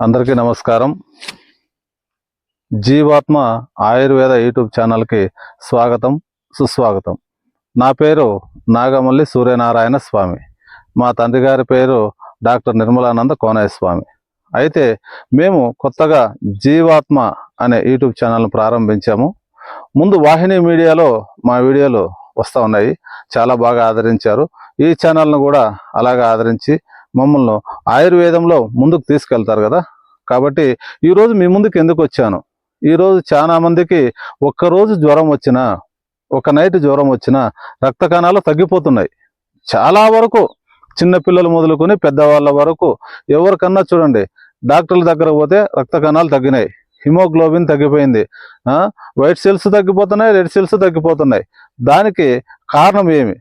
అందరికీ నమస్కారం. జీవాత్మ ఆయుర్వేద యూట్యూబ్ ఛానల్కి స్వాగతం సుస్వాగతం. నా పేరు నాగమల్లి సూర్యనారాయణ స్వామి. మా తండ్రి గారి పేరు డాక్టర్ నిర్మలానంద కోనయ్య స్వామి. అయితే మేము కొత్తగా జీవాత్మ అనే యూట్యూబ్ ఛానల్ను ప్రారంభించాము. ముందు వాహిని మీడియాలో మా వీడియోలు వస్తూ ఉన్నాయి. చాలా బాగా ఆదరించారు. ఈ ఛానల్ను కూడా అలాగే ఆదరించి మమ్మల్ని ఆయుర్వేదంలో ముందుకు తీసుకెళ్తారు కదా? కాబట్టి ఈరోజు మీ ముందుకు ఎందుకు వచ్చాను? ఈరోజు చాలా మందికి ఒక్కరోజు జ్వరం వచ్చినా ఒక నైట్ జ్వరం వచ్చినా రక్త కణాలు తగ్గిపోతున్నాయి. చాలా వరకు చిన్నపిల్లలు మొదలుకొని పెద్దవాళ్ళ వరకు ఎవరికన్నా చూడండి డాక్టర్ల దగ్గర పోతే రక్త కణాలు తగ్గినాయి. హిమోగ్లోబిన్ తగ్గిపోయింది. వైట్ సెల్స్ తగ్గిపోతున్నాయి రెడ్ సెల్స్ తగ్గిపోతున్నాయి. దానికి కారణం ఏమి?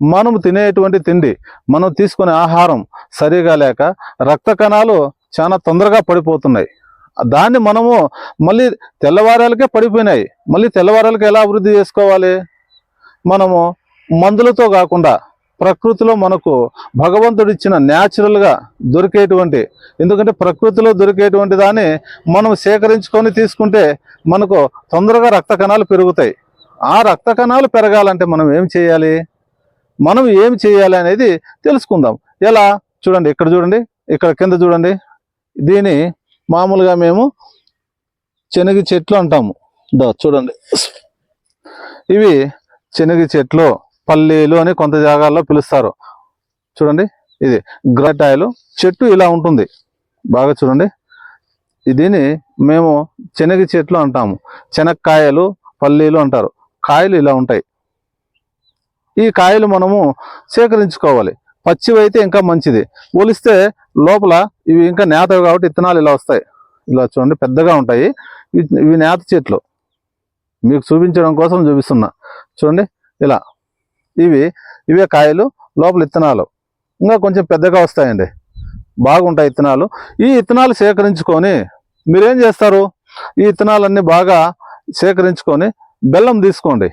మనం తినేటువంటి తిండి మనం తీసుకునే ఆహారం సరిగా లేక రక్త కణాలు చాలా తొందరగా పడిపోతున్నాయి. దాన్ని మనము మళ్ళీ తెల్లవారాలకే పడిపోయినాయి. మళ్ళీ తెల్లవారాలకి ఎలా అభివృద్ధి చేసుకోవాలి? మనము మందులతో కాకుండా ప్రకృతిలో మనకు భగవంతుడు ఇచ్చిన న్యాచురల్గా దొరికేటువంటి ఎందుకంటే ప్రకృతిలో దొరికేటువంటి దాన్ని మనం సేకరించుకొని తీసుకుంటే మనకు తొందరగా రక్త కణాలు పెరుగుతాయి. ఆ రక్త కణాలు పెరగాలంటే మనం ఏం చేయాలి? మనం ఏమి చేయాలి అనేది తెలుసుకుందాం. ఎలా? చూడండి ఇక్కడ చూడండి ఇక్కడ కింద చూడండి. దీని మామూలుగా మేము శనగ చెట్లు అంటాము. చూడండి. ఇవి శనగ చెట్లు పల్లీలు అని కొంత జాగాల్లో పిలుస్తారు. చూడండి ఇది గ్రటాయలు చెట్టు ఇలా ఉంటుంది. బాగా చూడండి. దీన్ని మేము శనగ చెట్లు అంటాము. శనక్కాయలు పల్లీలు అంటారు. కాయలు ఇలా ఉంటాయి. ఈ కాయలు మనము సేకరించుకోవాలి. పచ్చివైతే ఇంకా మంచిది. ఒలిస్తే లోపల ఇవి ఇంకా నేతవి కాబట్టి ఇత్తనాలు ఇలా వస్తాయి. ఇలా చూడండి పెద్దగా ఉంటాయి. ఇవి- ఇవి నేత చెట్లు. మీకు చూపించడం కోసం చూపిస్తున్నా. చూడండి ఇలా. ఇవి ఇవే కాయలు లోపల ఇత్తనాలు. ఇంకా కొంచెం పెద్దగా వస్తాయండి. బాగుంటాయి ఇత్తనాలు. ఈ ఇత్తనాలు సేకరించుకొని మీరేం చేస్తారు? ఈ ఇత్తనాలన్నీ బాగా సేకరించుకొని బెల్లం తీసుకోండి.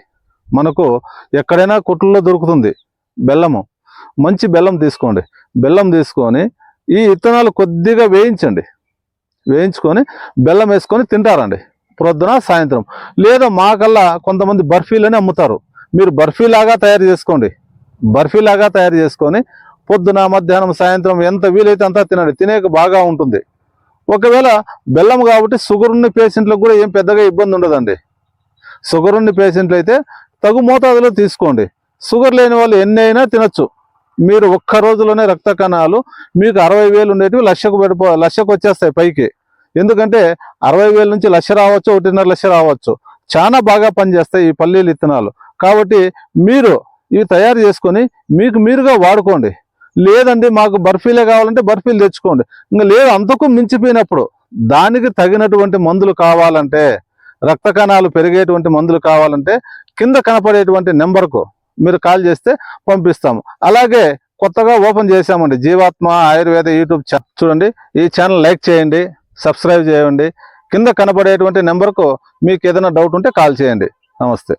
మనకు ఎక్కడైనా కొట్టుల్లో దొరుకుతుంది. బెల్లము. మంచి బెల్లం తీసుకోండి. బెల్లం తీసుకొని ఈ ఇత్తనాలు కొద్దిగా వేయించండి. వేయించుకొని బెల్లం వేసుకొని తింటారండి. ప్రొద్దున సాయంత్రం. లేదా మాకల్లా కొంతమంది బర్ఫీలని అమ్ముతారు. మీరు బర్ఫీలాగా తయారు చేసుకోండి. బర్ఫీలాగా తయారు చేసుకొని పొద్దున మధ్యాహ్నం సాయంత్రం ఎంత వీలైతే అంతా తినండి. తినేక బాగా ఉంటుంది. ఒకవేళ బెల్లం కాబట్టి షుగర్ ఉన్న పేషెంట్లకు కూడా ఏం పెద్దగా ఇబ్బంది ఉండదండి. షుగర్ ఉన్న పేషెంట్లు అయితే తగు మోతాదులో తీసుకోండి. షుగర్ లేని వాళ్ళు ఎన్ని అయినా తినచ్చు. మీరు ఒక్క రోజులోనే రక్త కణాలు మీకు అరవై వేలు ఉండేటివి లక్షకు పెడిపో లక్షకు వచ్చేస్తాయి పైకి. ఎందుకంటే అరవై వేల నుంచి లక్ష రావచ్చు ఒకటిన్నర లక్ష రావచ్చు. చాలా బాగా పనిచేస్తాయి ఈ పల్లీలు ఇత్తనాలు. కాబట్టి మీరు ఇవి తయారు చేసుకొని మీకు మీరుగా వాడుకోండి. లేదండి మాకు బర్ఫీలే కావాలంటే బర్ఫీలు తెచ్చుకోండి. ఇంకా లేదు అంతకు మించిపోయినప్పుడు దానికి తగినటువంటి మందులు కావాలంటే రక్త కణాలు పెరిగేటువంటి మందులు కావాలంటే కింద కనపడేటువంటి నెంబర్కు మీరు కాల్ చేస్తే పంపిస్తాము. అలాగే కొత్తగా ఓపెన్ చేశామండి జీవాత్మ ఆయుర్వేద యూట్యూబ్ ఛా చూడండి ఈ ఛానల్ లైక్ చేయండి సబ్స్క్రైబ్ చేయండి. కింద కనపడేటువంటి నెంబర్కు మీకు ఏదైనా డౌట్ ఉంటే కాల్ చేయండి. నమస్తే.